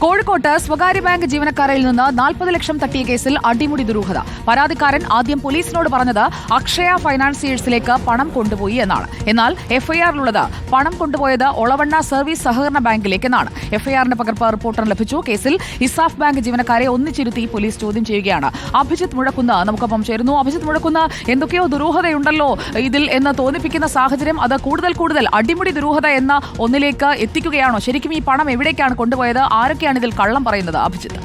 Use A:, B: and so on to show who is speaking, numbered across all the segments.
A: കോഴിക്കോട്ട് സ്വകാര്യ ബാങ്ക് ജീവനക്കാരിൽ നിന്ന് നാൽപ്പത് ലക്ഷം തട്ടിയ കേസിൽ അടിമുടി ദുരൂഹത. പരാതിക്കാരൻ ആദ്യം പോലീസിനോട് പറഞ്ഞത് അക്ഷയ ഫൈനാൻസിയേഴ്സിലേക്ക് പണം കൊണ്ടുപോയി എന്നാണ്. എന്നാൽ എഫ്ഐആറിലുള്ളത് പണം കൊണ്ടുപോയത് ഒളവണ്ണ സർവീസ് സഹകരണ ബാങ്കിലേക്കെന്നാണ്. എഫ്ഐആറിന്റെ പകർപ്പ് റിപ്പോർട്ടർ ലഭിച്ചു. കേസിൽ ഇസാഫ് ബാങ്ക് ജീവനക്കാരെ ഒന്നിച്ചിരുത്തി പോലീസ് ചോദ്യം ചെയ്യുകയാണ്. അഭിജിത്ത് മുഴക്കുന്ന് നമുക്കൊപ്പം ചേരുന്നു. അഭിജിത്ത് മുഴക്കുന്ന് എന്തൊക്കെയോ ദുരൂഹതയുണ്ടല്ലോ ഇതിൽ എന്ന് തോന്നിപ്പിക്കുന്ന സാഹചര്യം അത് കൂടുതൽ കൂടുതൽ അടിമുടി ദുരൂഹത എന്ന ഒന്നിലേക്ക് എത്തിക്കുകയാണോ? ശരിക്കും ഈ പണം എവിടേക്കാണ് കൊണ്ടുപോയത്? ആരൊക്കെയാണ് ഇതിൽ കള്ളം പറയുന്നത് അഭിജിത്ത്.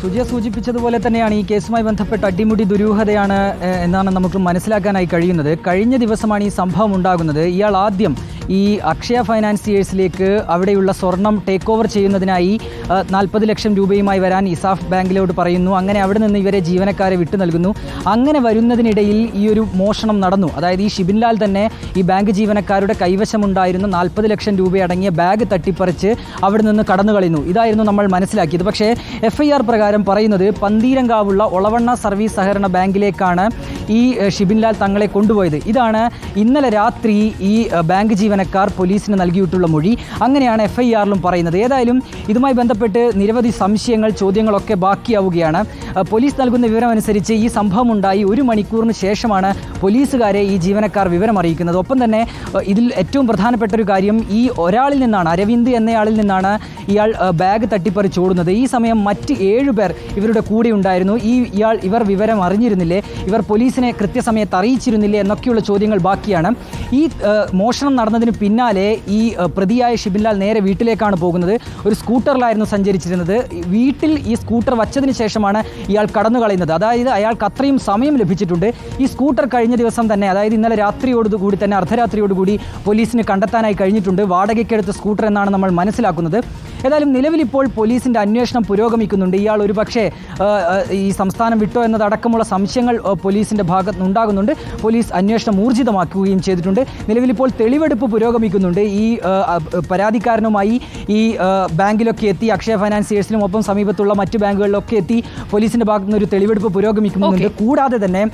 B: സുജയ സൂചിപ്പിച്ചതുപോലെ തന്നെയാണ് ഈ കേസുമായി ബന്ധപ്പെട്ട അടിമുടി ദുരൂഹതയാണ് എന്നാണ് നമുക്ക് മനസ്സിലാക്കാനായി കഴിയുന്നത്. കഴിഞ്ഞ ദിവസമാണ് ഈ സംഭവം ഉണ്ടാകുന്നത്. ഇയാൾ ആദ്യം ഈ അക്ഷയ ഫൈനാൻസിയേഴ്സിലേക്ക് അവിടെയുള്ള സ്വർണം ടേക്ക് ഓവർ ചെയ്യുന്നതിനായി നാൽപ്പത് ലക്ഷം രൂപയുമായി വരാൻ ഇസാഫ് ബാങ്കിലോട് പറയുന്നു. അങ്ങനെ അവിടെ നിന്ന് ഇവരെ ജീവനക്കാരെ വിട്ടു നൽകുന്നു. അങ്ങനെ വരുന്നതിനിടയിൽ ഈ ഒരു മോഷണം നടന്നു. അതായത് ഈ ഷിബിൻലാൽ തന്നെ ഈ ബാങ്ക് ജീവനക്കാരുടെ കൈവശമുണ്ടായിരുന്ന നാൽപ്പത് ലക്ഷം രൂപയടങ്ങിയ ബാഗ് തട്ടിപ്പറിച്ച് അവിടെ നിന്ന് കടന്നു കളയുന്നു ഇതായിരുന്നു നമ്മൾ മനസ്സിലാക്കിയത്. പക്ഷേ എഫ് പ്രകാരം പറയുന്നത് പന്തീരങ്കാവുള്ള ഒളവണ്ണ സർവീസ് സഹകരണ ബാങ്കിലേക്കാണ് ഈ ഷിബിൻലാൽ തങ്ങളെ കൊണ്ടുപോയത്. ഇതാണ് ഇന്നലെ രാത്രി ഈ ബാങ്ക് ബാങ്ക് ജീവനക്കാർ പോലീസിന് നൽകിയിട്ടുള്ള മൊഴി. അങ്ങനെയാണ് എഫ് ഐ ആറിലും പറയുന്നത്. ഏതായാലും ഇതുമായി ബന്ധപ്പെട്ട് നിരവധി സംശയങ്ങൾ ചോദ്യങ്ങളൊക്കെ ബാക്കിയാവുകയാണ്. പോലീസ് നൽകുന്ന വിവരമനുസരിച്ച് ഈ സംഭവം ഉണ്ടായി ഒരു മണിക്കൂറിന് ശേഷമാണ് പോലീസുകാരെ ഈ ജീവനക്കാർ വിവരം അറിയിക്കുന്നത് ഒപ്പം തന്നെ ഇതിൽ ഏറ്റവും പ്രധാനപ്പെട്ട ഒരു കാര്യം ഈ ഒരാളിൽ നിന്നാണ് അരവിന്ദ് എന്നയാളിൽ നിന്നാണ് ഇയാൾ ബാഗ് തട്ടിപ്പറിച്ചോടുന്നത് ഈ സമയം മറ്റ് ഏഴു പേർ ഇവരുടെ കൂടെ ഉണ്ടായിരുന്നു. ഈ ഇയാൾ ഇവർ വിവരം അറിഞ്ഞിരുന്നില്ലേ? ഇവർ പോലീസിനെ കൃത്യസമയത്ത് അറിയിച്ചിരുന്നില്ലേ? എന്നൊക്കെയുള്ള ചോദ്യങ്ങൾ ബാക്കിയാണ്. ഈ മോഷണം നടന്നതിന് പിന്നാലെ ഈ പ്രതിയായ ഷിബിൻലാൽ നേരെ വീട്ടിലേക്കാണ് പോകുന്നത്. ഒരു സ്കൂട്ടറിലായിരുന്നു സഞ്ചരിച്ചിരുന്നത്. വീട്ടിൽ ഈ സ്കൂട്ടർ വച്ചതിന് ശേഷമാണ് ഇയാൾ കടന്നു കളയുന്നത്. അതായത് അയാൾക്ക് അത്രയും സമയം ലഭിച്ചിട്ടുണ്ട്. ഈ സ്കൂട്ടർ കഴിഞ്ഞ ദിവസം തന്നെ അതായത് ഇന്നലെ രാത്രിയോടുകൂടി തന്നെ അർദ്ധരാത്രിയോടുകൂടി പോലീസിന് കണ്ടെത്താനായി കഴിഞ്ഞിട്ടുണ്ട്. വാടകയ്ക്കെടുത്ത സ്കൂട്ടർ എന്നാണ് നമ്മൾ മനസ്സിലാക്കുന്നത്. ഏതായാലും നിലവിൽ ഇപ്പോൾ പോലീസിന്റെ അന്വേഷണം പുരോഗമിക്കുന്നുണ്ട്. ഇയാൾ ഒരു പക്ഷേ ആ, ആ, ഈ സംസ്ഥാനം വിട്ടോ എന്നതടക്കമുള്ള സംശയങ്ങൾ പോലീസിന്റെ ഭാഗത്തുനിന്നുണ്ടാകുന്നുണ്ട്. ഭാഗത്ത് പോലീസ് അന്വേഷണം ഊർജിതമാക്കുകയും ചെയ്തിട്ടുണ്ട്. നിലവിൽ ഇപ്പോൾ തെളിവെടുപ്പ് പുരോഗമിക്കുന്നുണ്ട്. ഈ പരാതിക്കാരനുമായി ഈ ബാങ്കിലൊക്കെ എത്തി അക്ഷയ ഫൈനാൻസിയേഴ്സിനും ഒപ്പം സമീപത്തുള്ള മറ്റ് ബാങ്കുകളിലൊക്കെ എത്തി പോലീസിന്റെ ഭാഗത്തു നിന്ന് ഒരു തെളിവെടുപ്പ് പുരോഗമിക്കുന്നുണ്ട്. കൂടാതെ തന്നെ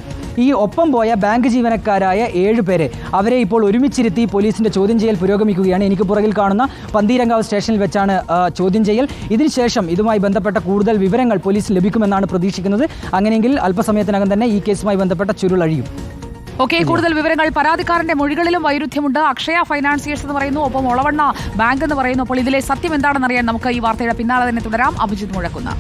B: ഈ ഒപ്പം പോയ ബാങ്ക് ജീവനക്കാരായ ഏഴ് പേരെ അവരെ ഇപ്പോൾ ഒരുമിച്ചിരുത്തി പോലീസിന്റെ ചോദ്യം ചെയ്യൽ പുരോഗമിക്കുകയാണ്. എനിക്ക് പുറകിൽ കാണുന്ന പന്തീരങ്കാവ് സ്റ്റേഷനിൽ വെച്ചാണ് ചോദ്യം ചെയ്യൽ. ഇതിനുശേഷം ഇതുമായി ബന്ധപ്പെട്ട കൂടുതൽ വിവരങ്ങൾ പോലീസ് ലഭിക്കുമെന്നാണ് പ്രതീക്ഷിക്കുന്നത്. അങ്ങനെയെങ്കിൽ അല്പസമയത്തിനകം തന്നെ ഈ കേസുമായി ബന്ധപ്പെട്ട ചുരുളഴിയും.
A: ഓക്കെ കൂടുതൽ വിവരങ്ങൾ പരാതിക്കാരന്റെ മൊഴികളിലും വൈരുദ്ധ്യമുണ്ട്. അക്ഷയ ഫൈനാൻസിയേഴ്സ് എന്ന് പറയുന്നു ഒപ്പം ഒളവണ്ണ ബാങ്ക് എന്ന് പറയുന്നു. അപ്പോൾ ഇതിലെ സത്യം എന്താണെന്ന് അറിയാൻ നമുക്ക് ഈ വാർത്തയുടെ പിന്നാലെ തന്നെ തുടരാം. അഭിജിത് മുഴക്കുന്ന.